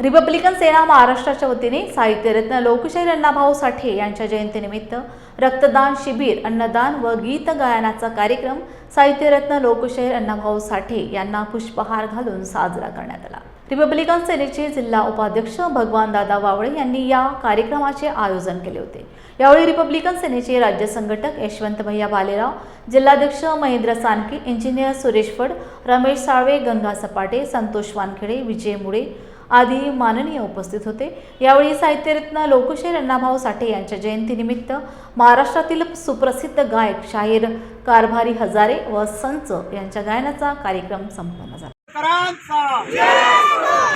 Republican सेना महाराष्ट्राच्या वतीने साहित्यरत्न लोकशाहीर अण्णाभाऊ साठे यांच्या जयंतीनिमित्त रक्तदान शिबिर अन्नदान व गीत गायनाचा कार्यक्रम साहित्यरत्न लोकशाहीर अण्णाभाऊ साठे यांना पुष्पहार घालून साजरा करण्यात आला. रिपब्लिकन सेनेचे जिल्हा उपाध्यक्ष भगवान दादा वावळे यांनी या कार्यक्रमाचे आयोजन केले होते. यावेळी रिपब्लिकन सेनेचे राज्य संघटक यशवंत भैया बालेराव जिल्हाध्यक्ष महेंद्र सानके इंजिनियर सुरेश फड रमेश साळवे गंगा सपाटे संतोष वानखेडे विजय मुळे आदी माननीय उपस्थित होते. यावेळी साहित्यरत्न लोकशाहीर अण्णाभाऊ साठे यांच्या जयंतीनिमित्त महाराष्ट्रातील सुप्रसिद्ध गायक शाहीर कारभारी हजारे व संच यांच्या गायनाचा कार्यक्रम संपन्न झाला.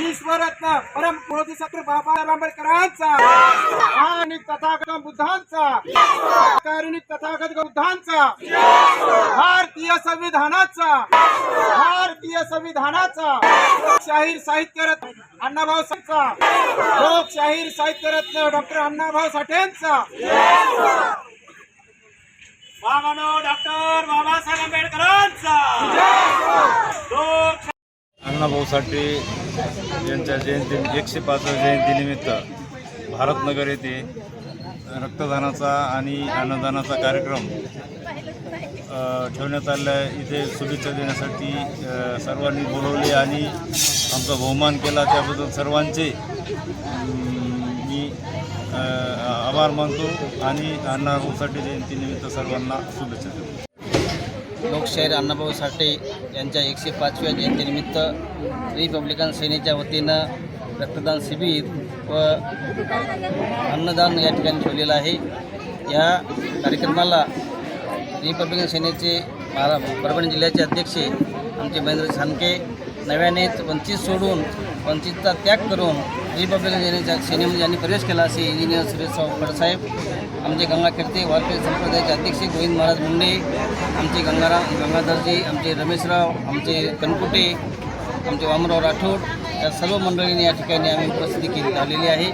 ईश्वरत्न परम बोधिसत्व बाबासाहेब आंबेडकरांचा. आणि तथागत बुद्धांचा. कारुणिक तथागत बुद्धांचा भारतीय संविधानाचा. भारतीय संविधानाचा. शाहीर साहित्यरत्न अण्णाभाऊ साठेंचा. लोकशाहीर साहित्यरत्न डॉक्टर अण्णाभाऊ साठेंचा. बाबानो डॉक्टर बाबासाहेब आंबेडकरांचा. अण्णाभाऊ साठे यांच्या जयंती एकशे पाचव्या जयंतीनिमित्त भारतनगर येथे रक्तदानाचा आणि अन्नदानाचा कार्यक्रम ठेवण्यात आलं आहे. इथे शुभेच्छा देण्यासाठी सर्वांनी बोलवले आणि आमचा बहुमान केला. त्याबद्दल सर्वांचे मी आभार मानतो आणि अण्णाभाऊ साठे जयंतीनिमित्त सर्वांना शुभेच्छा देतो. लोकशाहीर अण्णाभाऊ साठे यांच्या एकशे पाचव्या जयंतीनिमित्त रिपब्लिकन सेनेच्या वतीनं रक्तदान शिबिर व अन्नदान या ठिकाणी ठेवलेलं आहे. या कार्यक्रमाला रिपब्लिकन सेनेचे महारा परभणी जिल्ह्याचे अध्यक्ष आमचे महेंद्र सानके नव्यानेच वंचित सोडून वंचितचा त्याग करून रिपब्लिकन सेनेच्या सेनेमध्ये ज्यांनी प्रवेश केला असे इंजिनियर सुरेश फडसाहेब आमचे गंगा कीर्ती वारकरी संप्रदायाचे अध्यक्ष गोविंद महाराज मुंडे आमचे गंगाराम गंगाधरजी आमचे रमेशराव आमचे कनकुटे आमचे वामनराव राठोड या सर्व मंडळींनी या ठिकाणी आम्ही उपस्थिती केली आलेली आहे.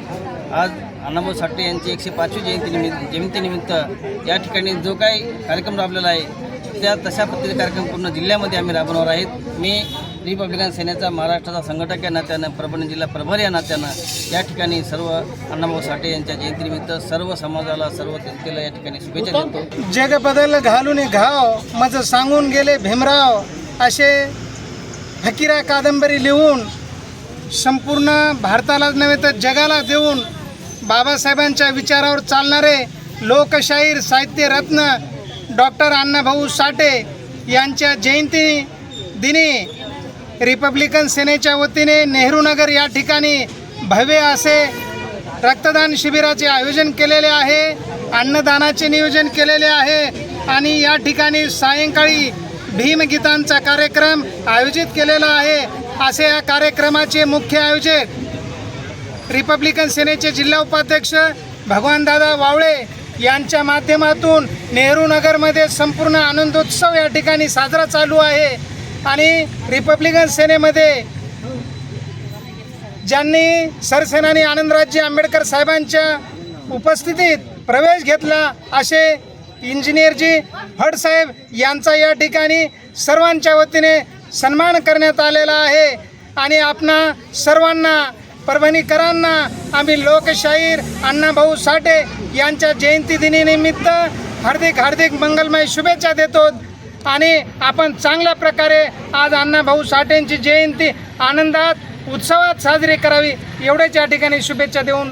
आज अण्णाभाऊ साठे यांची एकशे पाचवी जयंतीनिमित्त जयंतीनिमित्त या ठिकाणी जो काही कार्यक्रम राबलेला आहे त्या तशा पद्धतीचे कार्यक्रम पूर्ण जिल्ह्यामध्ये आम्ही राबवणार आहेत. मी रिपब्लिकन सेनेचा महाराष्ट्राचा संघटक या नात्यानं परभणी जिल्हा प्रभारी या नात्यानं या ठिकाणी सर्व अण्णाभाऊ साठे यांच्या जयंतीनिमित्त सर्व समाजाला सर्व जनतेला या ठिकाणी शुभेच्छा देतो. जग बदल घालून घाव मज सांगून गेले भीमराव असे फकीरा कादंबरी लिहून संपूर्ण भारतालाच नव्हे तर जगाला देऊन बाबासाहेबांच्या विचारावर चालणारे लोकशाहीर साहित्यरत्न डॉक्टर अण्णाभाऊ साठे यांच्या जयंती दिनी रिपब्लिकन सेनेच्या वतीने नेहरू नगर या ठिकाणी भव्य असे रक्तदान शिबिराचे आयोजन केलेले आहे अन्नदानाचे नियोजन केलेले आहे आणि या ठिकाणी सायंकाळी भीमगीतांचा कार्यक्रम आयोजित केलेला आहे. असे या कार्यक्रमाचे मुख्य आयोजक रिपब्लिकन सेनेचे जिल्हा उपाध्यक्ष भगवानदादा वावळे यांच्या माध्यमातून नेहरू नगरमध्ये संपूर्ण आनंदोत्सव या ठिकाणी साजरा चालू आहे. आणि रिपब्लिकन सेनेमध्ये ज्यांनी सरसेनानी आनंदराजजी आंबेडकर साहेबांच्या उपस्थितीत प्रवेश घेतला असे इंजिनियरजी फडसाहेब यांचा या ठिकाणी सर्वांच्या वतीने सन्मान करण्यात आलेला आहे. आणि आपणा सर्वांना परभणीकरांना आम्ही लोकशाहीर अण्णाभाऊ साठे यांच्या जयंती दिनीनिमित्त हार्दिक हार्दिक मंगलमय शुभेच्छा देतो आणि आपण चांगल्या प्रकारे आज अण्णाभाऊ साठेंची जयंती आनंदात उत्सवात साजरी करावी एवढेच या ठिकाणी शुभेच्छा देऊन